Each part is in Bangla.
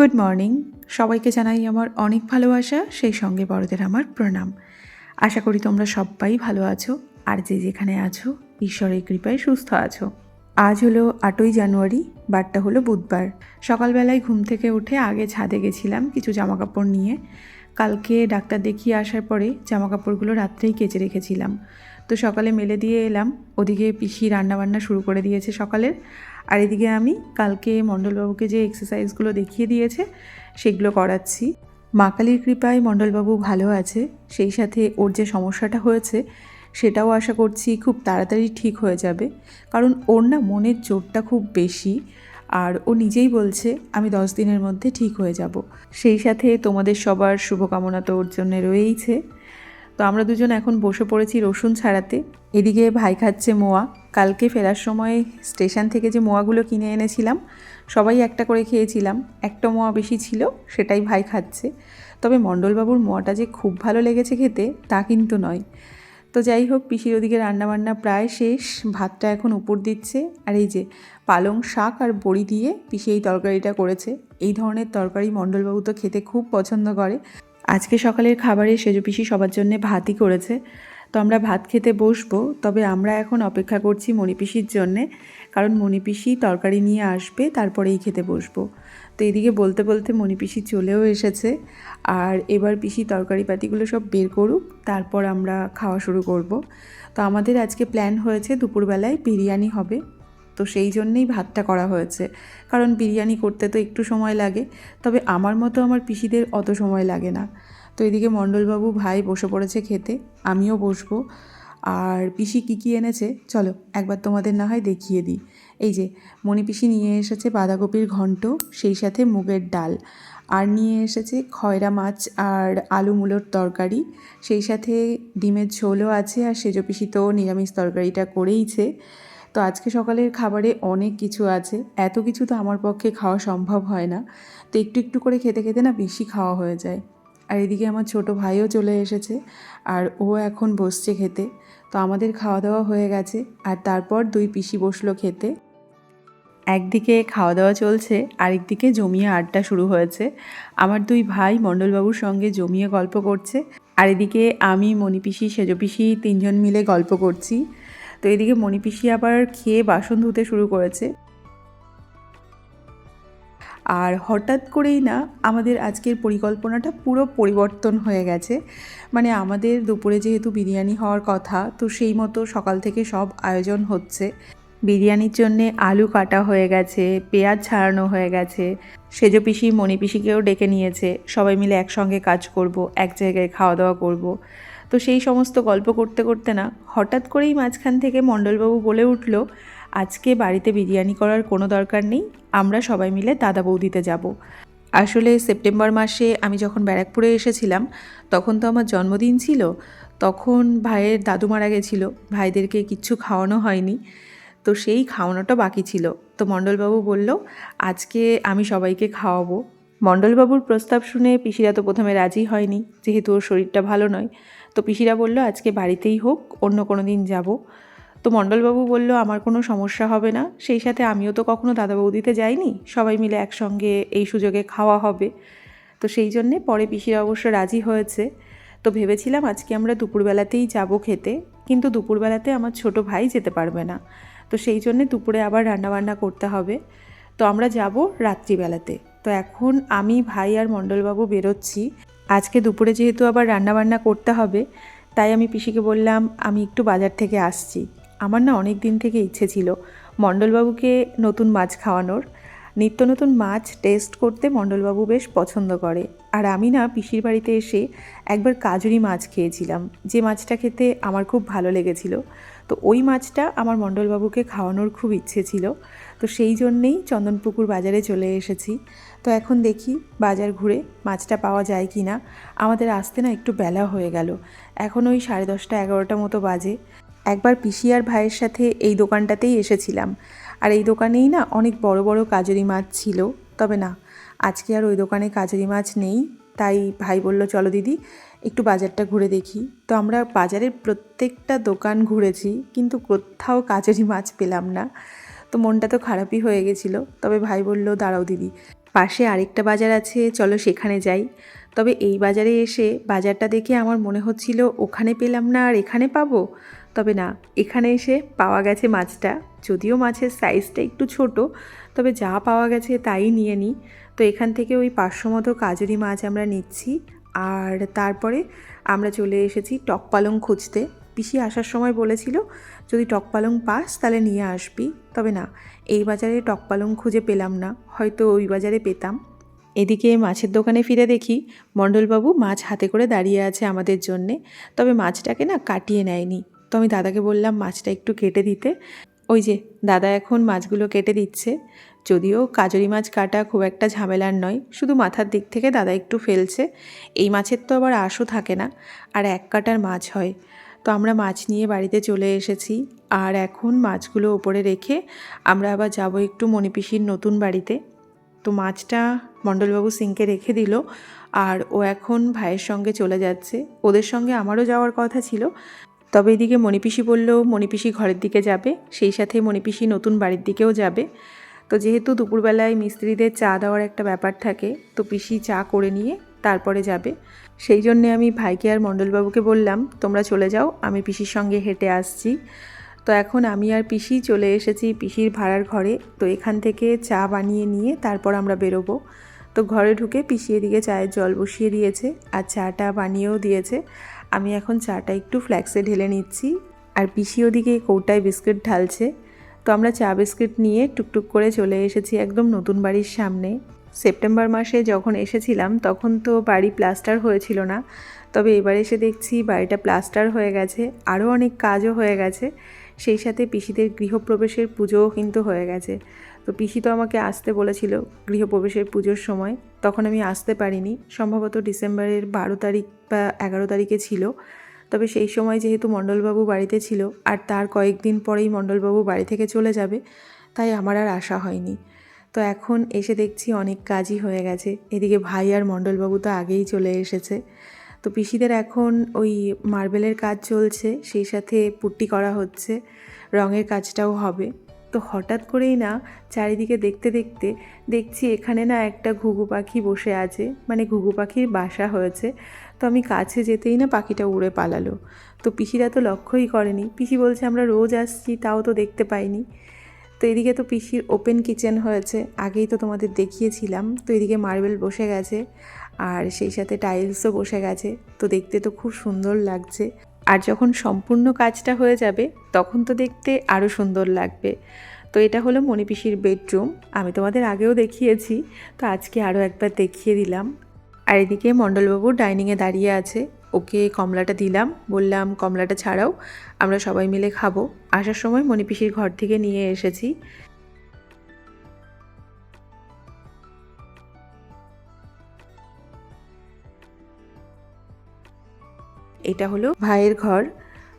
গুড মর্নিং সবাইকে জানাই আমার অনেক ভালোবাসা, সেই সঙ্গে বড়দের আমার প্রণাম। আশা করি তোমরা সবাই ভালো আছো, আর যে যেখানে আছো, ঈশ্বরের কৃপায় সুস্থ আছো। আজ হলো আটই জানুয়ারি, বারটা হলো বুধবার। সকালবেলায় ঘুম থেকে উঠে আগে ছাদে গেছিলাম কিছু জামাকাপড় নিয়ে। কালকে ডাক্তার দেখিয়ে আসার পরে জামাকাপড়গুলো রাত্রেই কেচে রেখেছিলাম। তো সকালে মেলে দিয়ে এলাম, ওদিকে পিসি রান্নাবান্না শুরু করে দিয়েছে সকালের। আর এদিকে আমি কালকে মণ্ডলবাবুকে যে এক্সারসাইজগুলো দেখিয়ে দিয়েছে, সেগুলো করাচ্ছি। মা কালীর কৃপায় মণ্ডলবাবু ভালো আছে, সেই সাথে ওর যে সমস্যাটা হয়েছে, সেটাও আশা করছি খুব তাড়াতাড়ি ঠিক হয়ে যাবে। কারণ ওর না মনের জোরটা খুব বেশি, আর ও নিজেই বলছে, আমি দশ দিনের মধ্যে ঠিক হয়ে যাব। সেই সাথে তোমাদের সবার শুভকামনা তো ওর জন্য রয়েইছে। তো আমরা দুজন এখন বসে পড়েছি রসুন ছাড়াতে। এদিকে ভাই খাচ্ছে মোয়া। কালকে ফেরার সময় স্টেশন থেকে যে মোয়াগুলো কিনে এনেছিলাম, সবাই একটা করে খেয়েছিলাম। একটা মোয়া বেশি ছিল, সেটাই ভাই খাচ্ছে। তবে মণ্ডলবাবুর মোয়াটা যে খুব ভালো লেগেছে খেতে, তা কিন্তু নয়। তো যাই হোক, পিসির ওদিকে রান্নাবান্না প্রায় শেষ। ভাতটা এখন উপর দিচ্ছে। আর এই যে পালং শাক আর বড়ি দিয়ে পিসি এই তরকারিটা করেছে, এই ধরনের তরকারি মণ্ডলবাবু তো খেতে খুব পছন্দ করে। আজকে সকালের খাবারে সেজো পিসি সবার জন্য ভাতই করেছে। তো আমরা ভাত খেতে বসবো, তবে আমরা এখন অপেক্ষা করছি মণিপিসির জন্যে, কারণ মণিপিসি তরকারি নিয়ে আসবে, তারপরেই খেতে বসবো। তো এদিকে বলতে বলতে মণিপিসি চলেও এসেছে, আর এবার পিসি তরকারি পাতিগুলো সব বের করুক, তারপর আমরা খাওয়া শুরু করব। তো আমাদের আজকে প্ল্যান হয়েছে দুপুরবেলায় বিরিয়ানি হবে, তো সেই জন্যেই ভাতটা করা হয়েছে, কারণ বিরিয়ানি করতে তো একটু সময় লাগে, তবে আমার মতো আমার পিসিদের অত সময় লাগে না। তো এদিকে মণ্ডলবাবু ভাই বসে পড়েছে খেতে, আমিও বসবো। আর পিসি কী কী এনেছে? চলো, একবার তোমাদের না হয় দেখিয়ে দিই। এই যে, মণি পিসি নিয়ে এসেছে বাঁধাকপির ঘন্ট, সেই সাথে মুগের ডাল। আর নিয়ে এসেছে খয়রা মাছ আর আলু মূলোর তরকারি। সেই সাথে ডিমের ঝোলও আছে আর সেজো পিসি তো নিরামিষ তরকারিটা করেইছে। তো আজকে সকালের খাবারে অনেক কিছু আছে। এত কিছু তো আমার পক্ষে খাওয়া সম্ভব হয় না। তো একটু একটু করে খেতে খেতে না বেশি খাওয়া হয়ে যায়। আর এদিকে আমার ছোট ভাইও চলে এসেছে আর ও এখন বসছে খেতে। তো আমাদের খাওয়া দাওয়া হয়ে গেছে আর তারপর দুই পিসি বসল খেতে। একদিকে খাওয়া দাওয়া চলছে, আরেকদিকে জমিয়ে আড্ডা শুরু হয়েছে। আমার দুই ভাই মণ্ডলবাবুর সঙ্গে জমিয়ে গল্প করছে আর এদিকে আমি মণিপিসি সেজপিসি তিনজন মিলে গল্প করছি। তো এদিকে মণিপিসি আবার খেয়ে বাসন ধুতে শুরু করেছে। আর হঠাৎ করেই না আমাদের আজকের পরিকল্পনাটা পুরো পরিবর্তন হয়ে গেছে। মানে আমাদের দুপুরে যেহেতু বিরিয়ানি হওয়ার কথা, তো সেই মতো সকাল থেকে সব আয়োজন হচ্ছে। বিরিয়ানির জন্যে আলু কাটা হয়ে গেছে, পেঁয়াজ ছাড়ানো হয়ে গেছে। সেজো পিসি মণি পিসিকেও ডেকে নিয়েছে, সবাই মিলে একসঙ্গে কাজ করব, এক জায়গায় খাওয়া দাওয়া করব। তো সেই সমস্ত গল্প করতে করতে না হঠাৎ করেই মাঝখান থেকে মণ্ডলবাবু বলে উঠল আজকে বাড়িতে বিরিয়ানি করার কোনো দরকার নেই, আমরা সবাই মিলে দাদা বৌদিতে যাব। আসলে সেপ্টেম্বর মাসে আমি যখন ব্যারাকপুরে এসেছিলাম, তখন তো আমার জন্মদিন ছিল, তখন ভাইয়ের দাদু মারা গেছিল, ভাইদেরকে কিচ্ছু খাওয়ানো হয়নি। তো সেই খাওয়ানোটা বাকি ছিল। তো মণ্ডলবাবু বলল, আজকে আমি সবাইকে খাওয়াবো। মণ্ডলবাবুর প্রস্তাব শুনে পিসিরা তো প্রথমে রাজি হয়নি, যেহেতু ওর শরীরটা ভালো নয়। তো পিসিরা বলল, আজকে বাড়িতেই হোক, অন্য কোনো দিন যাব। তো মণ্ডলবাবু বলল, আমার কোনো সমস্যা হবে না। সেই সাথে আমিও তো কখনো দাদা বৌদিতে যাইনি, সবাই মিলে একসঙ্গে এই সুযোগে খাওয়া হবে। তো সেই জন্যে পরে পিসিরা অবশ্য রাজি হয়েছে। তো ভেবেছিলাম আজকে আমরা দুপুরবেলাতেই যাব খেতে, কিন্তু দুপুরবেলাতে আমার ছোট ভাই যেতে পারবে না। তো সেই জন্যে দুপুরে আবার রান্নাবান্না করতে হবে। তো আমরা যাব রাত্রিবেলাতে। তো এখন আমি, ভাই আর মণ্ডলবাবু বেরোচ্ছি। আজকে দুপুরে যেহেতু আবার রান্নাবান্না করতে হবে, তাই আমি পিসিকে বললাম, আমি একটু বাজার থেকে আসছি। আমার না অনেক দিন থেকে ইচ্ছে ছিল মণ্ডলবাবুকে নতুন মাছ খাওয়ানোর। নিত্য নতুন মাছ টেস্ট করতে মণ্ডলবাবু বেশ পছন্দ করে। আর আমি না পিসির বাড়িতে এসে একবার কাজুরি মাছ খেয়েছিলাম। যে মাছটা খেতে আমার খুব ভালো লেগেছিল। তো ওই মাছটা আমার মণ্ডলবাবুকে খাওয়ানোর খুব ইচ্ছে ছিল। তো সেই জন্যেই চন্দনপুকুর বাজারে চলে এসেছি। তো এখন দেখি বাজার ঘুরে মাছটা পাওয়া যায় কি না আমাদের আসতে না একটু বেলা হয়ে গেল। এখন ওই সাড়ে দশটা এগারোটা মতো বাজে। একবার পিসি আর ভাইয়ের সাথে এই দোকানটাতেই এসেছিলাম। আর এই দোকানেই না অনেক বড় বড় কাজরি মাছ ছিল। তবে না, আজকে আর ওই দোকানে কাজরি মাছ নেই। তাই ভাই বলল, চলো দিদি, একটু বাজারটা ঘুরে দেখি। তো আমরা বাজারের প্রত্যেকটা দোকান ঘুরেছি, কিন্তু কোথাও কাজেরই মাছ পেলাম না। তো মনটা তো খারাপই হয়ে গেছিল। তবে ভাই বলল, দাঁড়াও দিদি, পাশে আরেকটা বাজার আছে, চলো সেখানে যাই। তবে এই বাজারে এসে বাজারটা দেখে আমার মনে হচ্ছিল, ওখানে পেলাম না আর এখানে পাবো? তবে না, এখানে এসে পাওয়া গেছে মাছটা। যদিও মাছের সাইজটা একটু ছোট, তবে যা পাওয়া গেছে তাই নিয়ে নিই তো এখান থেকে ওই পাঁচশো মতো কাজুরি মাছ আমরা নিচ্ছি। আর তারপরে আমরা চলে এসেছি টক পালং খুঁজতে। পিসি আসার সময় বলেছিল, যদি টক পালং পাস তাহলে নিয়ে আসবি। তবে না, এই বাজারে টক পালং খুঁজে পেলাম না, হয়তো ওই বাজারে পেতাম। এদিকে মাছের দোকানে ফিরে দেখি, মণ্ডলবাবু মাছ হাতে করে দাঁড়িয়ে আছে আমাদের জন্যে, তবে মাছটাকে না কাটিয়ে নেয়নি। তো আমি দাদাকে বললাম, মাছটা একটু কেটে দিতে। ওই যে, দাদা এখন মাছগুলো কেটে দিচ্ছে। যদিও কাজরি মাছ কাটা খুব একটা ঝামেলার নয়, শুধু মাথার দিক থেকে দাদা একটু ফেলছে। এই মাছের তো আবার আশও থাকে না, আর এক কাটার মাছ হয়। তো আমরা মাছ নিয়ে বাড়িতে চলে এসেছি, আর এখন মাছগুলো ওপরে রেখে আমরা আবার যাব একটু মণিপিসির নতুন বাড়িতে। তো মাছটা মণ্ডলবাবু সিংকে রেখে দিল, আর ও এখন ভাইয়ের সঙ্গে চলে যাচ্ছে। ওদের সঙ্গে আমারও যাওয়ার কথা ছিল তবে এদিকে মণিপিসি বলল, মণিপিসি ঘরের দিকে যাবে, সেই সাথে মণিপিসি নতুন বাড়ির দিকেও যাবে। তো যেহেতু দুপুরবেলায় মিস্ত্রিদের চা দেওয়ার একটা ব্যাপার থাকে, তো পিসি চা করে নিয়ে তারপরে যাবে। সেই জন্যে আমি ভাইকে আর মণ্ডলবাবুকে বললাম, তোমরা চলে যাও, আমি পিসির সঙ্গে হেঁটে আসছি। তো এখন আমি আর পিসি চলে এসেছি পিসির ভাড়ার ঘরে। তো এখান থেকে চা বানিয়ে নিয়ে তারপর আমরা বেরোবো। তো ঘরে ঢুকে পিসি এদিকে চায়ের জল বসিয়ে দিয়েছে আর চাটা বানিয়েও দিয়েছে। আমি এখন চাটা একটু ফ্ল্যাক্সে ঢেলে নিচ্ছি। আর পিসি ওদিকে কৌটায় বিস্কুট ঢালছে। তো আমরা চা বিস্কুট নিয়ে টুকটুক করে চলে এসেছি একদম নতুন বাড়ির সামনে। সেপ্টেম্বর মাসে যখন এসেছিলাম, তখন তো বাড়ি প্লাস্টার হয়েছিল না। তবে এবার এসে দেখছি বাড়িটা প্লাস্টার হয়ে গেছে, আরও অনেক কাজও হয়ে গেছে। সেই সাথে পিসিদের গৃহপ্রবেশের পুজোও কিন্তু হয়ে গেছে। তো পিসি তো আমাকে আসতে বলেছিল গৃহপ্রবেশের পুজোর সময়। তখন আমি আসতে পারিনি। সম্ভবত ডিসেম্বরের বারো তারিখ বা এগারো তারিখে ছিল। তবে সেই সময় যেহেতু মণ্ডলবাবু বাড়িতে ছিল, আর তার কয়েকদিন পরেই মণ্ডলবাবু বাড়ি থেকে চলে যাবে, তাই আমার আর আশা হয়নি। তো এখন এসে দেখছি অনেক কাজই হয়ে গেছে। এদিকে ভাই আর মণ্ডলবাবু তো আগেই চলে এসেছে। তো পিসিদের এখন ওই মার্বেলের কাজ চলছে, সেই সাথে পুট্টি করা হচ্ছে। রঙের কাজটাও হবে। তো হঠাৎ করেই না চারিদিকে দেখতে দেখতে দেখছি এখানে না একটা ঘুঘু পাখি বসে আছে মানে ঘুঘু পাখির বাসা হয়েছে। তো আমি কাছে যেতেই না পাখিটা উড়ে পালালো। তো পিসিরা তো লক্ষ্যই করেনি। পিসি বলছে, আমরা রোজ আসছি, তাও তো দেখতে পাইনি। তো এদিকে তো পিসির ওপেন কিচেন হয়েছে, আগেই তো তোমাদের দেখিয়েছিলাম। তো এদিকে মার্বেল বসে গেছে, আর সেই সাথে টাইলসও বসে গেছে। তো দেখতে তো খুব সুন্দর লাগছে। আর যখন সম্পূর্ণ কাজটা হয়ে যাবে, তখন তো দেখতে আরও সুন্দর লাগবে। তো এটা হলো মণিপিসির বেডরুম, আমি তোমাদের আগেও দেখিয়েছি, তো আজকে আরও একবার দেখিয়ে দিলাম। আর এদিকে মণ্ডলবাবু ডাইনিংয়ে দাঁড়িয়ে আছে, ওকে কমলাটা দিলাম, বললাম, কমলাটা ছাড়াও আমরা সবাই মিলে খাব। আসার সময় মণিপিসির ঘর থেকে নিয়ে এসেছি। এটা হলো ভাইয়ের ঘর।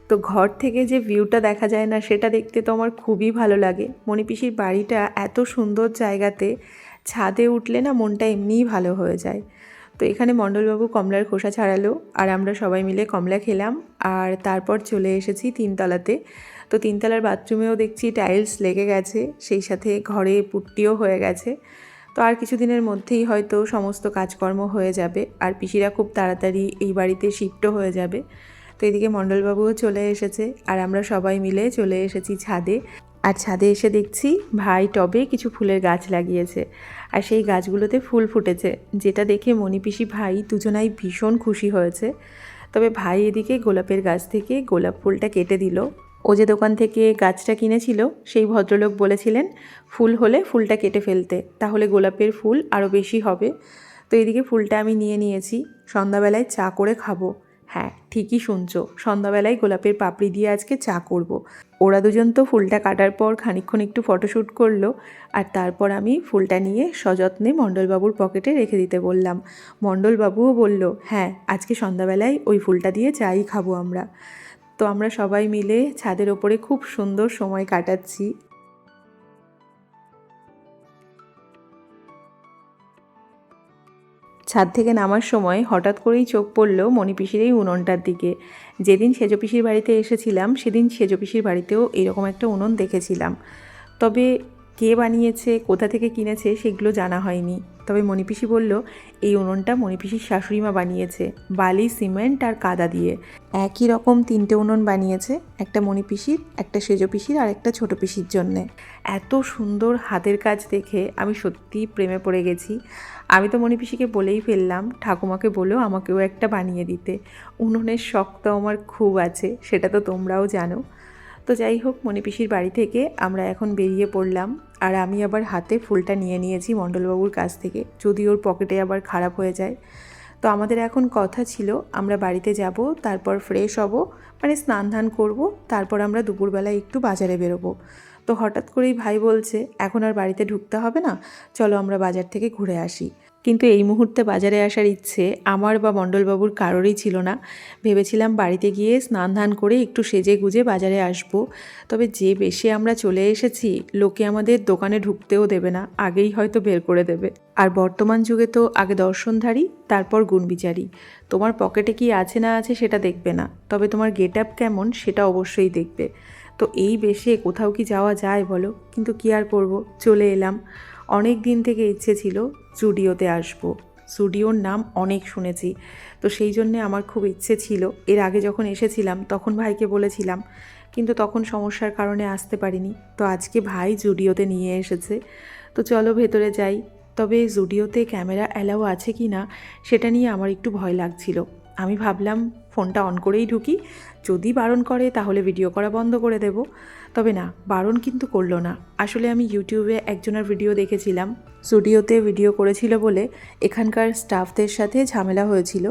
তো ঘর থেকে যে ভিউটা দেখা যায় না, সেটা দেখতে তো আমার খুবই ভালো লাগে। মণিপিসির বাড়িটা এত সুন্দর জায়গাতে, ছাদে উঠলে না মনটা এমনিই ভালো হয়ে যায়। তো এখানে মণ্ডলবাবু কমলার খোসা ছাড়ালো, আর আমরা সবাই মিলে কমলা খেলাম, আর তারপর চলে এসেছি তিনতলাতে। তো তিনতলার বাথরুমেও দেখছি টাইলস লেগে গেছে, সেই সাথে ঘরে পুট্টিও হয়ে গেছে। তো আর কিছুদিনের মধ্যেই হয়তো সমস্ত কাজকর্ম হয়ে যাবে। আর পিসিরা খুব তাড়াতাড়ি এই বাড়িতে শিফটও হয়ে যাবে। তো এদিকে মণ্ডলবাবুও চলে এসেছে। আর আমরা সবাই মিলে চলে এসেছি ছাদে। আর ছাদে এসে দেখছি ভাই টবে কিছু ফুলের গাছ লাগিয়েছে। আর সেই গাছগুলোতে ফুল ফুটেছে। যেটা দেখে মণিপিসি ভাই দুজনাই ভীষণ খুশি হয়েছে। তবে ভাই এদিকে গোলাপের গাছ থেকে গোলাপ ফুলটা কেটে দিল। ও যে দোকান থেকে গাছটা কিনেছিল, সেই ভদ্রলোক বলেছিলেন, ফুল হলে ফুলটা কেটে ফেলতে, তাহলে গোলাপের ফুল আরও বেশি হবে। তো এদিকে ফুলটা আমি নিয়ে নিয়েছি, সন্ধ্যাবেলায় চা করে খাব। হ্যাঁ ঠিকই শুনছো, সন্ধ্যাবেলায় গোলাপের পাপড়ি দিয়ে আজকে চা করব। ওরা দুজন তো ফুলটা কাটার পর খানিক্ষণ একটু ফটোশ্যুট করল, আর তারপর আমি ফুলটা নিয়ে সযত্নে মণ্ডলবাবুর পকেটে রেখে দিতে বললাম। মণ্ডলবাবুও বলল হ্যাঁ আজকে সন্ধ্যাবেলায় ওই ফুলটা দিয়ে চাই খাব আমরা। তো আমরা সবাই মিলে ছাদের ওপরে খুব সুন্দর সময় কাটাচ্ছি। ছাদ থেকে নামার সময় হঠাৎ করেই চোখ পড়ল মণিপিসির এই উনুনটার দিকে। যেদিন সেজপিসির বাড়িতে এসেছিলাম, সেদিন সেজপিসির বাড়িতেও এরকম একটা উনুন দেখেছিলাম। তবে কে বানিয়েছে, কোথা থেকে কিনেছে সেগুলো জানা হয়নি। তবে মণিপিসি বলল, এই উনুনটা মণিপিসির শাশুড়িমা বানিয়েছে, বালি, সিমেন্ট আর কাদা দিয়ে। একই রকম তিনটে উনুন বানিয়েছে, একটা মণিপিসির একটা সেজো পিসির আর একটা ছোটো পিসির জন্যে। এত সুন্দর হাতের কাজ দেখে আমি সত্যিই প্রেমে পড়ে গেছি। আমি তো মণিপিসিকে বলেই ফেললাম, ঠাকুমাকে বলেও আমাকেও একটা বানিয়ে দিতে। উনুনের শখ তো আমার খুব আছে, সেটা তো তোমরাও জানো। তো যাই হোক মণিপিসির বাড়ি থেকে আমরা এখন বেরিয়ে পড়লাম আর আমি আবার হাতে ফুলটা নিয়ে নিয়েছি মণ্ডলবাবুর কাছ থেকে, যদি ওর পকেটে আবার খারাপ হয়ে যায়। তো আমাদের এখন কথা ছিল, আমরা বাড়িতে যাব, তারপর ফ্রেশ হব মানে স্নান ধান করব, তারপর আমরা দুপুরবেলায় একটু বাজারে বেরোবো। তো হঠাৎ করেই ভাই বলছে, এখন আর বাড়িতে ঢুকতে হবে না, চলো আমরা বাজার থেকে ঘুরে আসি। কিন্তু এই মুহূর্তে বাজারে আসার ইচ্ছে আমার বা মণ্ডলবাবুর কারোরই ছিল না। ভেবেছিলাম বাড়িতে গিয়ে স্নান ধান করে একটু সেজে গুজে বাজারে আসব। তবে যে বেশি আমরা চলে এসেছি, লোকে আমাদের দোকানে ঢুকতেও দেবে না, আগেই হয়তো বের করে দেবে। আর বর্তমান যুগে তো আগে দর্শনধারী, তারপর গুণবিচারী। তোমার পকেটে কি আছে না আছে সেটা দেখবে না, তবে তোমার গেট আপ কেমন সেটা অবশ্যই দেখবে। তো এই বেশে কোথাও কি যাওয়া যায় বলো? কিন্তু কি আর করব? চলে এলাম। অনেক দিন থেকে ইচ্ছে ছিল জুডিওতে আসব। স্টুডিওর নাম অনেক শুনেছি। তো সেই জন্যে আমার খুব ইচ্ছে ছিল। এর আগে যখন এসেছিলাম, তখন ভাইকে বলেছিলাম। কিন্তু তখন সমস্যার কারণে আসতে পারিনি। তো আজকে ভাই জুডিওতে নিয়ে এসেছে। তো চলো ভেতরে যাই। তবে জুডিওতে ক্যামেরা অ্যালাও আছে কি না সেটা নিয়ে আমার একটু ভয় লাগছিল। আমি ভাবলাম ফোনটা অন করেই ঢুকি। যদি বারণ করে, তাহলে ভিডিও করা বন্ধ করে দেব। তবে না, বারণ কিন্তু করল না। আসলে আমি ইউটিউবে একজনের ভিডিও দেখেছিলাম। স্টুডিওতে ভিডিও করেছিল বলে এখানকার স্টাফদের সাথে ঝামেলা হয়েছিল।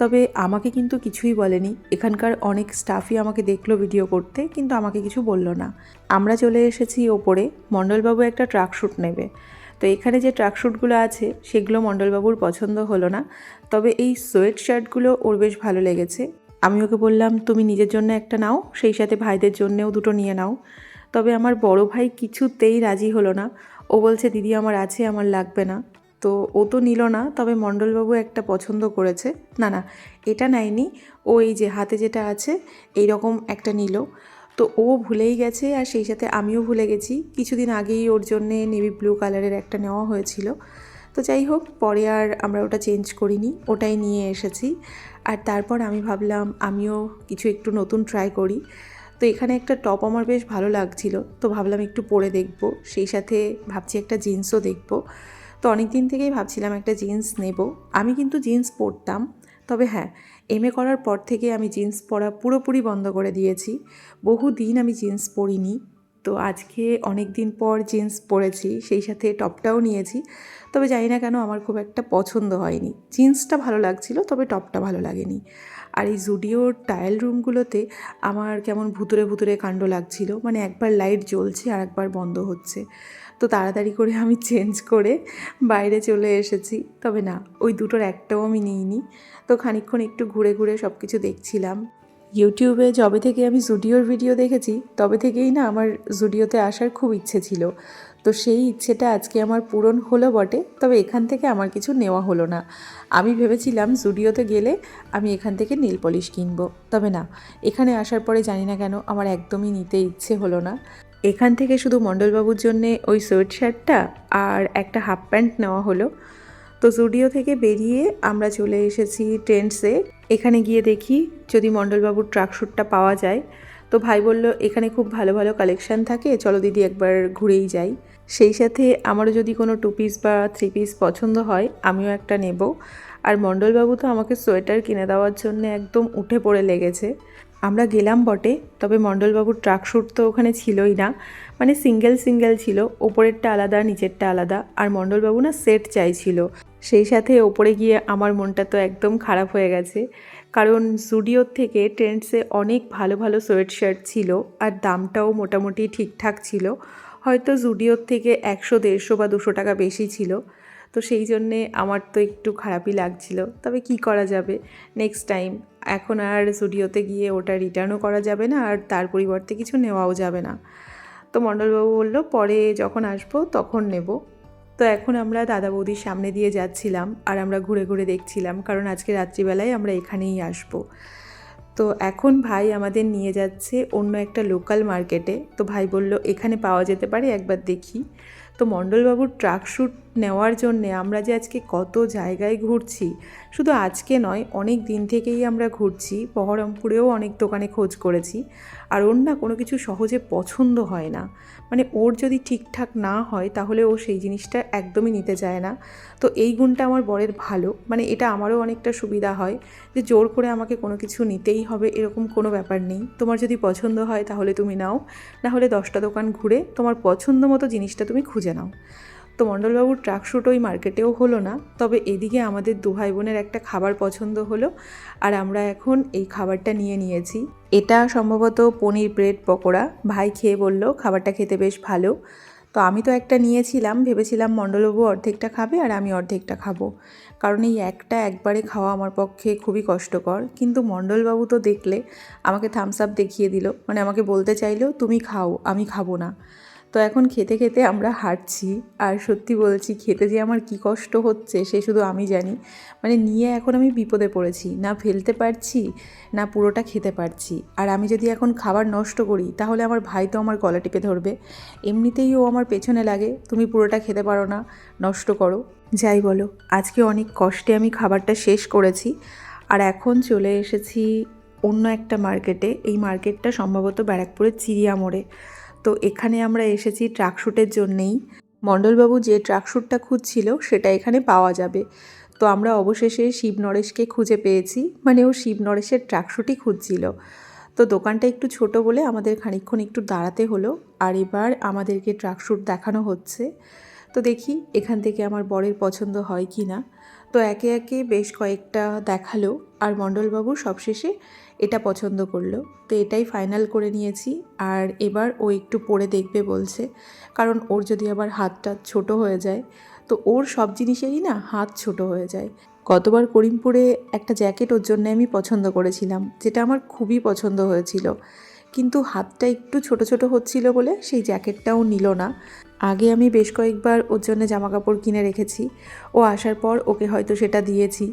তবে আমাকে কিন্তু কিছুই বলেনি। এখানকার অনেক স্টাফই আমাকে দেখল ভিডিও করতে, কিন্তু আমাকে কিছু বলল না। আমরা চলে এসেছি ওপরে। মণ্ডলবাবু একটা ট্রাক শ্যুট নেবে। তো এখানে যে ট্রাকশ্যুটগুলো আছে, সেগুলো মণ্ডলবাবুর পছন্দ হলো না। তবে এই সোয়েট শার্টগুলো ওর বেশ ভালো লেগেছে। আমি ওকে বললাম, তুমি নিজের জন্য একটা নাও, সেই সাথে ভাইদের জন্যেও দুটো নিয়ে নাও। তবে আমার বড় ভাই কিছুতেই রাজি হলো না। ও বলছে, দিদি, আমার আছে, আমার লাগবে না। তো ও তো নিল না, তবে মণ্ডলবাবু একটা পছন্দ করেছে। না না, এটা নেয়নি। ও এই যে হাতে যেটা আছে এই রকম একটা নিল। তো ও ভুলেই গেছে আর সেই সাথে আমিও ভুলে গেছি। কিছুদিন আগেই ওর জন্যে নেভি ব্লু কালারের একটা নেওয়া হয়েছিল। তো যাই হোক, পরে আর আমরা ওটা চেঞ্জ করিনি, ওটাই নিয়ে এসেছি। আর তারপর আমি ভাবলাম, আমিও কিছু একটু নতুন ট্রাই করি। তো এখানে একটা টপ আমার বেশ ভালো লাগছিল, তো ভাবলাম একটু পরে দেখব। সেই সাথে ভাবছি একটা জিন্সও দেখব। তো অনেক দিন থেকেই ভাবছিলাম একটা জিন্স নেব। আমি কিন্তু জিন্স পরতাম, তবে হ্যাঁ এম এ করার পর থেকে আমি জিন্স পরা পুরোপুরি বন্ধ করে দিয়েছি। বহু দিন আমি জিন্স পরিনি। তো আজকে অনেক দিন পর জিন্স পরেছি, সেই সাথে টপটাও নিয়েছি। তবে জানি না কেন আমার খুব একটা পছন্দ হয়নি। জিন্সটা ভালো লাগছিল, তবে টপটা ভালো লাগেনি। আর এই জুডিওর টায়াল রুমগুলোতে আমার কেমন ভুতুরে ভুতুরে কাণ্ড লাগছিল। মানে একবার লাইট জ্বলছে আর একবার বন্ধ হচ্ছে। তো তাড়াতাড়ি করে আমি চেঞ্জ করে বাইরে চলে এসেছি। তবে না, ওই দুটোর একটাও আমি নিইনি। তো খানিকক্ষণ একটু ঘুরে ঘুরে সব কিছু দেখছিলাম ইউটিউবে যবে থেকে আমি জুডিওর ভিডিও দেখেছি, তবে থেকেই না আমার জুডিওতে আসার খুব ইচ্ছে ছিল। তো সেই ইচ্ছেটা আজকে আমার পূরণ হলো বটে, তবে এখান থেকে আমার কিছু নেওয়া হলো না। আমি ভেবেছিলাম জুডিওতে গেলে আমি এখান থেকে নীল পলিশ কিনবো, তবে না, এখানে আসার পরে জানি না কেন আমার একদমই নিতে ইচ্ছে হলো না। এখান থেকে শুধু মণ্ডলবাবুর জন্যে ওই সোয়েট শার্টটা আর একটা হাফ প্যান্ট নেওয়া হলো। তো জুডিও থেকে বেরিয়ে আমরা চলে এসেছি ট্রেন্ডসে, এখানে গিয়ে দেখি যদি মণ্ডলবাবুর ট্রাকশ্যুটটা পাওয়া যায়। তো ভাই বলল, এখানে খুব ভালো ভালো কালেকশান থাকে, চলো দিদি একবার ঘুরেই যাই। সেই সাথে আমারও যদি কোনো টু পিস বা থ্রি পিস পছন্দ হয়, আমিও একটা নেব। আর মণ্ডলবাবু তো আমাকে সোয়েটার কিনে দেওয়ার জন্য একদম উঠে পড়ে লেগেছে। আমরা গেলাম বটে, তবে মণ্ডলবাবুর ট্রাকশ্যুট তো ওখানে ছিলই না। মানে সিঙ্গেল সিঙ্গেল ছিল, ওপরেরটা আলাদা, নিচেরটা আলাদা, আর মণ্ডলবাবু না সেট চাইছিল। সেই সাথে ওপরে গিয়ে আমার মনটা তো একদম খারাপ হয়ে গেছে। কারণ জুডিওর থেকে ট্রেন্ডসে অনেক ভালো ভালো সোয়েট শার্ট ছিল আর দামটাও মোটামুটি ঠিকঠাক ছিল। হয়তো জুডিওর থেকে একশো, দেড়শো বা দুশো টাকা বেশি ছিল। তো সেই জন্যে আমার তো একটু খারাপই লাগছিল। তবে কি করা যাবে? নেক্সট টাইম এখন আর জুডিওতে গিয়ে ওটা রিটার্নও করা যাবে না আর তার পরিবর্তে কিছু নেওয়াও যাবে না। তো মণ্ডলবাবু বলল, পরে যখন আসব তখন নেব। তো এখন আমরা দাদা বৌদির সামনে দিয়ে যাচ্ছিলাম আর আমরা ঘুরে ঘুরে দেখছিলাম, কারণ আজকে রাত্রিবেলায় আমরা এখানেই আসব। তো এখন ভাই আমাদের নিয়ে যাচ্ছে অন্য একটা লোকাল মার্কেটে তো ভাই বলল, এখানে পাওয়া যেতে পারে, একবার দেখি। তো মণ্ডলবাবুর ট্রাক শ্যুট নেওয়ার জন্যে আমরা যে আজকে কত জায়গায় ঘুরছি, শুধু আজকে নয়, অনেক দিন থেকেই আমরা ঘুরছি, বহরমপুরেও অনেক দোকানে খোঁজ করেছি, আর ওর না কোনো কিছু সহজে পছন্দ হয় না। মানে ওর যদি ঠিকঠাক না হয়, তাহলে ও সেই জিনিসটা একদমই নিতে চায় না। তো এই গুণটা আমার বরের ভালো মানে এটা আমারও অনেকটা সুবিধা হয় যে জোর করে আমাকে কোনো কিছু নিতেই হবে, এরকম কোনো ব্যাপার নেই। তোমার যদি পছন্দ হয়, তাহলে তুমি নাও না হলে দশটা দোকান ঘুরে তোমার পছন্দ মতো জিনিসটা তুমি খুঁজে নাও। তো মণ্ডলবাবুর ট্রাক শ্যুট ওই মার্কেটেও হলো না, তবে এদিকে আমাদের দু ভাই বোনের একটা খাবার পছন্দ হলো, আর আমরা এখন এই খাবারটা নিয়ে নিয়েছি। এটা সম্ভবত পনির ব্রেড পকোড়া। ভাই খেয়ে বলল, খাবারটা খেতে বেশ ভালো। তো আমি তো একটা নিয়েছিলাম, ভেবেছিলাম মণ্ডলবাবু অর্ধেকটা খাবে আর আমি অর্ধেকটা খাব। কারণ এই একটা একবারে খাওয়া আমার পক্ষে খুবই কষ্টকর। কিন্তু মণ্ডলবাবু তো দেখলে, আমাকে থামস আপ দেখিয়ে দিল। মানে আমাকে বলতে চাইলো, তুমি খাও, আমি খাব না। তো এখন খেতে খেতে আমরা হাঁটছি আর সত্যি বলছি খেতে যে আমার কি কষ্ট হচ্ছে সে শুধু আমি জানি। মানে নিয়ে এখন আমি বিপদে পড়েছি, না ফেলতে পারছি, না পুরোটা খেতে পারছি। আর আমি যদি এখন খাবার নষ্ট করি, তাহলে আমার ভাই তো আমার গলা টিপে ধরবে। এমনিতেই ও আমার পেছনে লাগে, তুমি পুরোটা খেতে পারো না, নষ্ট করো। যাই বলো, আজকে অনেক কষ্টে আমি খাবারটা শেষ করেছি। আর এখন চলে এসেছি অন্য একটা মার্কেটে, এই মার্কেটটা সম্ভবত ব্যারাকপুরের চিড়িয়া মোড়ে তো এখানে আমরা এসেছি ট্রাকশুটের জন্যেই। মণ্ডলবাবু যে ট্রাকশুটটা খুঁজছিল, সেটা এখানে পাওয়া যাবে। তো আমরা অবশেষে শিব নরেশকে খুঁজে পেয়েছি মানে ও শিব নরেশের ট্রাকশুটই খুঁজছিল। তো দোকানটা একটু ছোট বলে আমাদের খানিকক্ষণ একটু দাঁড়াতে হলো, আর এবার আমাদেরকে ট্রাকশুট দেখানো হচ্ছে। তো দেখি এখান থেকে আমার বরের পছন্দ হয় কি না তো একে একে বেশ কয়েকটা দেখাল, আর মণ্ডলবাবু সবশেষে এটা পছন্দ করল। তো এটাই ফাইনাল করে নিয়েছি। আর এবার ও একটু পরে দেখবে বলছে। কারণ ওর যদি আবার হাতটা ছোট হয়ে যায়, তো ওর সব জিনিসেরই না হাত ছোট হয়ে যায়। গতবার করিমপুরে একটা জ্যাকেট ওর জন্য আমি পছন্দ করেছিলাম, যেটা আমার খুবই পছন্দ হয়েছিল। কিন্তু হাতটা একটু ছোট ছোট হচ্ছিল বলে সেই জ্যাকেটটাও নিল না। আগে আমি বেশ কয়েকবার ওর জন্য জামা কাপড় কিনে রেখেছি। ও আসার পর ওকে হয়তো সেটা দিয়েছি।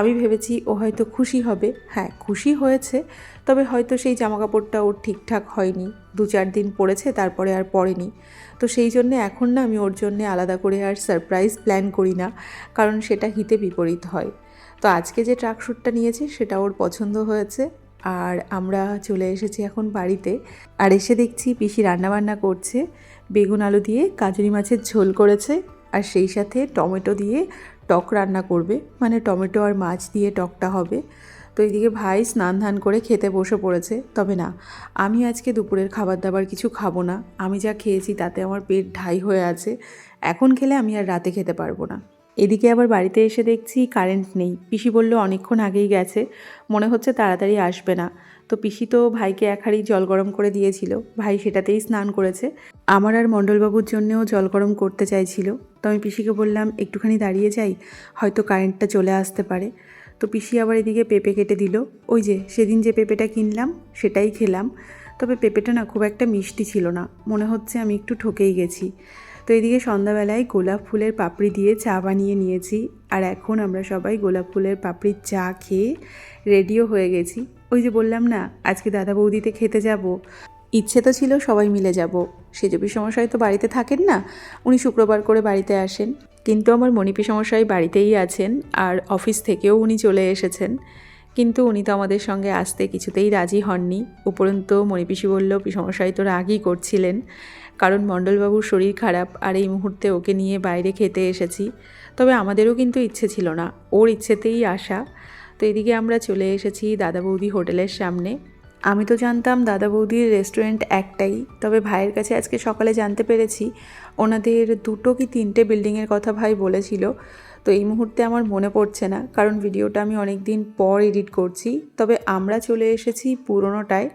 আমি ভেবেছি ও হয়তো খুশি হবে। হ্যাঁ খুশি হয়েছে, তবে হয়তো সেই জামা কাপড়টা ওর ঠিকঠাক হয়নি। দু চার দিন পরেছে তারপরে আর পরেনি তো সেই জন্যে এখন না আমি ওর জন্যে আলাদা করে আর সারপ্রাইজ প্ল্যান করি না, কারণ সেটা হিতে বিপরীত হয়। তো আজকে যে ট্রাক শ্যুটটা নিয়েছি, সেটা ওর পছন্দ হয়েছে। আর আমরা চলে এসেছি এখন বাড়িতে, আর এসে দেখছি পিসি রান্নাবান্না করছে। বেগুন আলু দিয়ে কাজুরি মাছের ঝোল করেছে, আর সেই সাথে টমেটো দিয়ে টক রান্না করবে মানে টমেটো আর মাছ দিয়ে টকটা হবে। তো এইদিকে ভাই স্নান ধান করে খেতে বসে পড়েছে। তবে না, আমি আজকে দুপুরের খাবার দাবার কিছু খাব না। আমি যা খেয়েছি তাতে আমার পেট ঢাই হয়ে আছে। এখন খেলে আমি আর রাতে খেতে পারব না। এদিকে আবার বাড়িতে এসে দেখছি কারেন্ট নেই। পিসি বলল অনেকক্ষণ আগেই গেছে। মনে হচ্ছে তাড়াতাড়ি আসবে না। তো পিসি তো ভাইকে এক হাঁড়ি জল গরম করে দিয়েছিল। ভাই সেটাতেই স্নান করেছে। আমার আর মণ্ডলবাবুর জন্যেও জল গরম করতে চাইছিল। তো আমি পিসিকে বললাম, একটুখানি দাঁড়িয়ে যাই, হয়তো কারেন্টটা চলে আসতে পারে। তো পিসি আবার এদিকে পেঁপে কেটে দিল। ওই যে, সেদিন যে পেঁপেটা কিনলাম, সেটাই খেলাম। তবে পেঁপেটা না খুব একটা মিষ্টি ছিল না। মনে হচ্ছে আমি একটু ঠকেই গেছি। তো এদিকে সন্ধ্যাবেলায় গোলাপ ফুলের পাপড়ি দিয়ে চা বানিয়ে নিয়েছি। আর এখন আমরা সবাই গোলাপ ফুলের পাপড়ির চা খেয়ে রেডিও হয়ে গেছি। ওই যে বললাম না, আজকে দাদা বৌদিতে খেতে যাব। ইচ্ছে তো ছিল সবাই মিলে যাব। সেজবি সমস্যায় তো বাড়িতে থাকেন না, উনি শুক্রবার করে বাড়িতে আসেন। কিন্তু আমার মণিপি সমস্যায় বাড়িতেই আছেন আর অফিস থেকেও উনি চলে এসেছেন। কিন্তু উনি তো আমাদের সঙ্গে আসতে কিছুতেই রাজি হননি। উপরন্তু মণিপিসি বলল সমস্যায় তো রাগই করছিলেন। কারণ মণ্ডলবাবুর শরীর খারাপ আর এই মুহূর্তে ওকে নিয়ে বাইরে খেতে এসেছি। তবে আমাদেরও কিন্তু ইচ্ছে ছিল না। ওর ইচ্ছেতেই আসা। তো এদিকে আমরা চলে এসেছি দাদা বৌদি হোটেলের সামনে। আমি তো জানতাম দাদা বৌদির রেস্টুরেন্ট একটাই। তবে ভাইয়ের কাছে আজকে সকালে জানতে পেরেছি। ওনাদের দুটো কি তিনটে বিল্ডিংয়ের কথা ভাই বলেছিল। তো এই মুহূর্তে আমার মনে পড়ছে না, কারণ ভিডিওটা আমি অনেক দিন পর এডিট করছি। তবে আমরা চলে এসেছি পুরোনোটায়।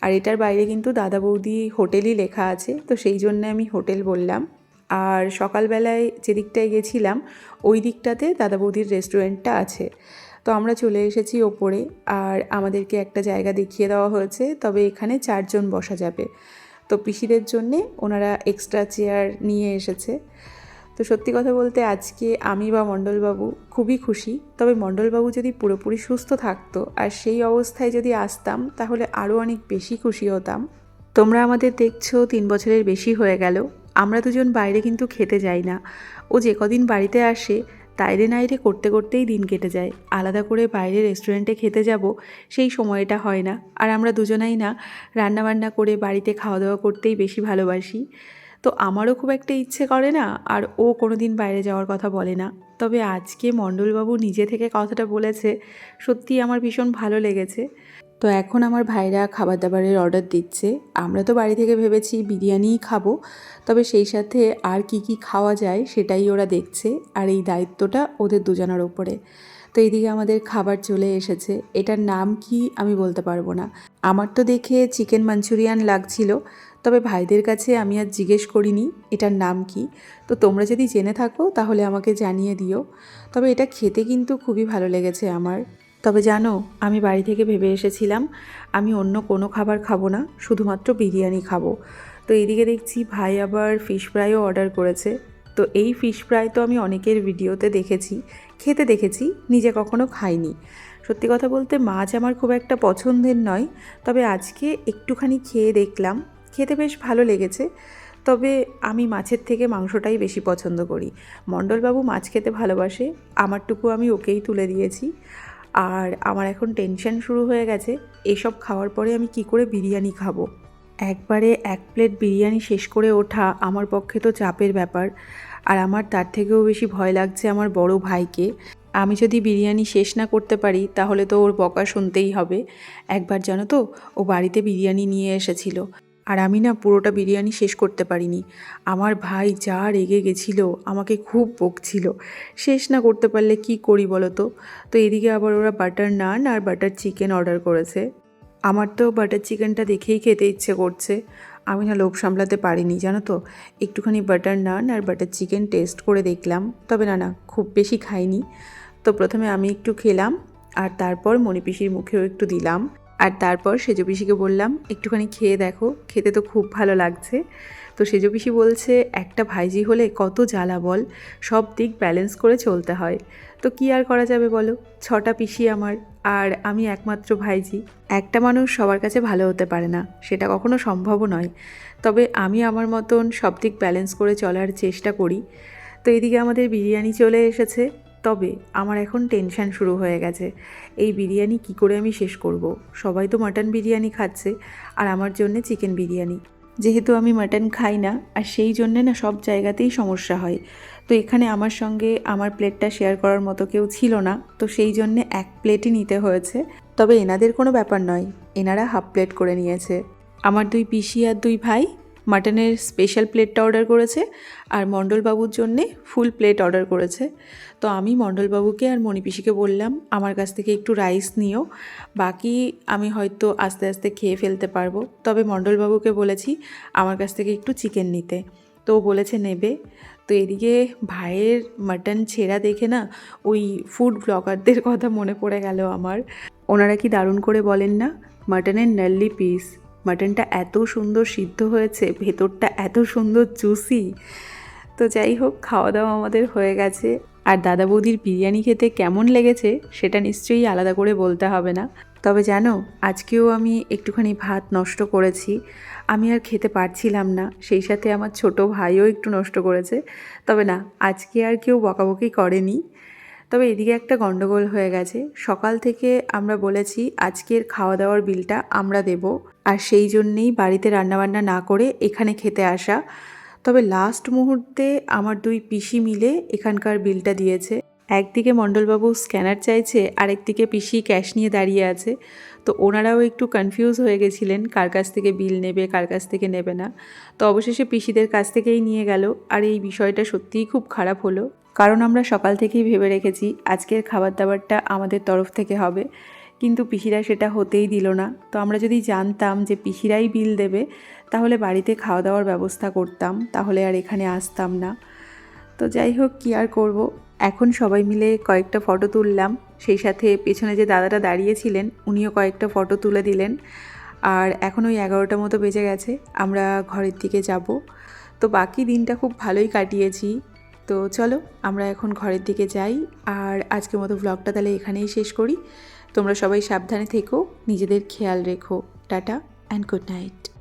আর এটার বাইরে কিন্তু দাদা বৌদি হোটেলই লেখা আছে, তো সেই জন্য আমি হোটেল বললাম। আর সকালবেলায় যেদিকটায় গেছিলাম, ওই দিকটাতে দাদা বৌদির রেস্টুরেন্টটা আছে। তো আমরা চলে এসেছি ওপরে, আর আমাদেরকে একটা জায়গা দেখিয়ে দেওয়া হয়েছে, তবে এখানে চারজন বসা যাবে। তো পিসিদের জন্যে ওনারা এক্সট্রা চেয়ার নিয়ে এসেছে। তো সত্যি কথা বলতে আজকে আমি বা মণ্ডলবাবু খুবই খুশি। তবে মণ্ডলবাবু যদি পুরোপুরি সুস্থ থাকতো আর সেই অবস্থায় যদি আসতাম, তাহলে আরও অনেক বেশি খুশি হতাম। তোমরা আমাদের দেখছ তিন বছরের বেশি হয়ে গেল। আমরা দুজন বাইরে কিন্তু খেতে যাই না। ও যে কদিন বাড়িতে আসে, তাইরে নাইরে করতে করতেই দিন কেটে যায়। আলাদা করে বাইরে রেস্টুরেন্টে খেতে যাব, সেই সময়টা হয় না। আর আমরা দুজনাই না, রান্নাবান্না করে বাড়িতে খাওয়া দাওয়া করতেই বেশি ভালোবাসি। তো আমারও খুব একটা ইচ্ছে করে না, আর ও কোনো দিন বাইরে যাওয়ার কথা বলে না। তবে আজকে মণ্ডলবাবু নিজে থেকে কথাটা বলেছে সত্যিই আমার ভীষণ ভালো লেগেছে। তো এখন আমার ভাইরা খাবার দাবারের অর্ডার দিচ্ছে। আমরা তো বাড়ি থেকে ভেবেছি বিরিয়ানিই খাব, তবে সেই সাথে আর কি কি খাওয়া যায় সেটাই ওরা দেখছে, আর এই দায়িত্বটা ওদের দুজনের ওপরে তো এইদিকে আমাদের খাবার চলে এসেছে। এটার নাম কি আমি বলতে পারব না। আমার তো দেখে চিকেন মাঞ্চুরিয়ান লাগছিল। তবে ভাইদের কাছে আমি আর জিজ্ঞেস করিনি, এটার নাম কি? তো তোমরা যদি জেনে থাকো, তাহলে আমাকে জানিয়ে দিও। তবে এটা খেতে কিন্তু খুবই ভালো লেগেছে আমার। তবে জানো, আমি বাড়ি থেকে ভেবে এসেছিলাম, আমি অন্য কোনো খাবার খাব না, শুধুমাত্র বিরিয়ানি খাব। তো এদিকে দেখছি ভাই আবার ফিশ ফ্রাইও অর্ডার করেছে। তো এই ফিশ ফ্রাই তো আমি অনেকের ভিডিওতে দেখেছি, খেতে দেখেছি, নিজে কখনো খাইনি। সত্যি কথা বলতে মাছ আমার খুব একটা পছন্দের নয়, তবে আজকে একটুখানি খেয়ে দেখলাম খেতে বেশ ভালো লেগেছে। তবে আমি মাছের থেকে মাংসটাই বেশি পছন্দ করি। মণ্ডলবাবু মাছ খেতে ভালোবাসে, আমারটুকু আমি ওকেই তুলে দিয়েছি। আর আমার এখন টেনশন শুরু হয়ে গেছে, এসব খাওয়ার পরে আমি কি করে বিরিয়ানি খাব? একবারে এক প্লেট বিরিয়ানি শেষ করে ওঠা আমার পক্ষে তো চাপের ব্যাপার। আর আমার তার থেকেও বেশি ভয় লাগছে আমার বড় ভাইকে। আমি যদি বিরিয়ানি শেষ না করতে পারি, তাহলে তো ওর বকা শুনতেই হবে। একবার জানো তো, ও বাড়িতে বিরিয়ানি নিয়ে এসেছিল। আর আমি না পুরোটা বিরিয়ানি শেষ করতে পারিনি। আমার ভাই যা রেগে গেছিল, আমাকে খুব বকছিল। শেষ না করতে পারলে কি করি বলো তো? তো এদিকে আবার ওরা বাটার নান আর বাটার চিকেন অর্ডার করেছে। আমার তো বাটার চিকেনটা দেখেই খেতে ইচ্ছে করছে। আমি না লোভ সামলাতে পারিনি, জানো তো? একটুখানি বাটার নান আর বাটার চিকেন টেস্ট করে দেখলাম, তবে না না, খুব বেশি খাইনি। তো প্রথমে আমি একটু খেলাম আর তারপর মণিপিসির মুখেও একটু দিলাম। আর তারপর সেজো পিসিকে বললাম, একটুখানি খেয়ে দেখো, খেতে তো খুব ভালো লাগছে। তো সেজো পিসি বলছে, একটা ভাইজি হলে কত জ্বালা বল, সব দিক ব্যালেন্স করে চলতে হয়। তো কি আর করা যাবে বলো? ছটা পিসি আমার, আর আমি একমাত্র ভাইজি। একটা মানুষ সবার কাছে ভালো হতে পারে না, সেটা কখনো সম্ভবও নয়। তবে আমি আমার মতন সব দিক ব্যালেন্স করে চলার চেষ্টা করি। তো এদিকে আমাদের বিরিয়ানি চলে এসেছে। তবে আমার এখন টেনশান শুরু হয়ে গেছে। এই বিরিয়ানি কি করে আমি শেষ করব। সবাই তো মাটন বিরিয়ানি খাচ্ছে, আর আমার জন্য চিকেন বিরিয়ানি। যেহেতু আমি মাটন খাই না, আর সেই জন্যে না সব জায়গাতেই সমস্যা হয়। তো এখানে আমার সঙ্গে আমার প্লেটটা শেয়ার করার মতো কেউ ছিল না, তো সেই জন্যে এক প্লেটই নিতে হয়েছে। তবে এনাদের কোনো ব্যাপার নয়, এনারা হাফ প্লেট করে নিয়েছে। আমার দুই পিসি আর দুই ভাই মাটনের স্পেশাল প্লেটটা অর্ডার করেছে আর মণ্ডলবাবুর জন্যে ফুল প্লেট অর্ডার করেছে। তো আমি মণ্ডলবাবুকে আর মণিপিসিকে বললাম, আমার কাছ থেকে একটু রাইস নিও, বাকি আমি হয়তো আস্তে আস্তে খেয়ে ফেলতে পারব। তবে মণ্ডলবাবুকে বলেছি, আমার কাছ থেকে একটু চিকেন নিতে। তো বলেছে, নেবে। তো এদিকে ভাইয়ের মাটন ছেঁড়া দেখে না ওই ফুড ব্লগারদের কথা মনে পড়ে গেল আমার। ওনারা কি দারুণ করে বলেন না? মাটনের নাল্লি পিস মাটনটা এত সুন্দর সিদ্ধ হয়েছে, ভেতরটা এত সুন্দর জুসি তো যাই হোক খাওয়া দাওয়া আমাদের হয়ে গেছে। আর দাদা বৌদির বিরিয়ানি খেতে কেমন লেগেছে, সেটা নিশ্চয়ই আলাদা করে বলতে হবে না। তবে জানো, আজকেও আমি একটুখানি ভাত নষ্ট করেছি। আমি আর খেতে পারছিলাম না, সেই সাথে আমার ছোট ভাইও একটু নষ্ট করেছে। তবে না, আজকে আর কেউ বকাবকি করেনি। তবে এদিকে একটা গণ্ডগোল হয়ে গেছে। সকাল থেকে আমরা বলেছি, আজকের খাওয়া দাওয়ার বিলটা আমরা দেব। আর সেই জন্যেই বাড়িতে রান্নাবান্না না করে এখানে খেতে আসা। তবে লাস্ট মুহূর্তে আমার দুই পিসি মিলে এখানকার বিলটা দিয়েছে। একদিকে মণ্ডলবাবু স্ক্যানার চাইছে, আরেকদিকে পিসি ক্যাশ নিয়ে দাঁড়িয়ে আছে। তো ওনারাও একটু কনফিউজ হয়ে গেছিলেন, কার কাছ থেকে বিল নেবে, কার কাছ থেকে নেবে না। তো অবশেষে পিসিদের কাছ থেকেই নিয়ে গেল। আর এই বিষয়টা সত্যিই খুব খারাপ হলো। কারণ আমরা সকাল থেকেই ভেবে রেখেছি, আজকের খাবার দাবারটা আমাদের তরফ থেকে হবে। কিন্তু পিসিরা সেটা হতেই দিল না। তো আমরা যদি জানতাম যে পিসিরাই বিল দেবে, তাহলে বাড়িতে খাওয়া দাওয়ার ব্যবস্থা করতাম, তাহলে আর এখানে আসতাম না। তো যাই হোক, কী আর করব? এখন সবাই মিলে কয়েকটা ফটো তুললাম। সেই সাথে পেছনে যে দাদাটা দাঁড়িয়েছিলেন, উনিও কয়েকটা ফটো তুলে দিলেন। আর এখন ওই এগারোটা মতো বেজে গেছে, আমরা ঘরের দিকে যাব। তো বাকি দিনটা খুব ভালোই কাটিয়েছি। তো চলো, আমরা এখন ঘরের দিকে যাই। আর আজকের মতো ব্লগটা তাহলে এখানেই শেষ করি। তোমরা সবাই সাবধানে থেকো নিজেদের খেয়াল রেখো। Tata and good night